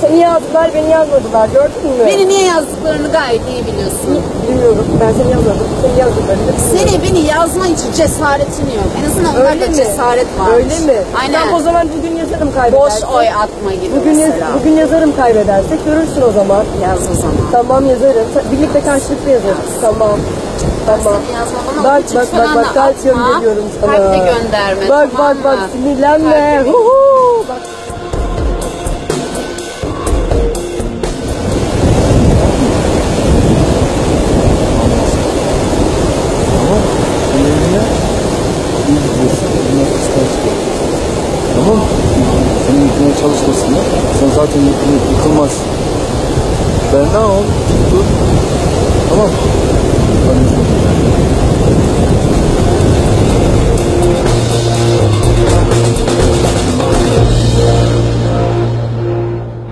Seni yazdılar, beni yazmadılar. Gördün mü? Beni niye yazdıklarını gayet iyi biliyorsun. Bilmiyorum. Ben seni yazmadım. Seni yazdılar. Seni beni yazma için cesaretin yok. En azından Öyle onlarda mi? cesaret var. Öyle mi? Aynen. Tamam o zaman bugün yazarım Boş kaybedersek. oy atma gibi Bugün, yaz- mesela. bugün yazarım kaybedersek görürsün o zaman. Yaz o zaman. Tamam yazarım. Ta- Birlikte karşılıklı yazarız. Tamam. Tamam. Seni yazma bana Bak bak bak bak kalp gönderiyorum sana. Kalp de gönderme. Bak tamam bak bak mı? sinirlenme. Kalp de- Huhu. Bak. Tamam mı? Seni yıkmaya çalışmasınlar. Sen zaten yıkılıp yıkılmazsın. Ben ne ol? Dur. Tamam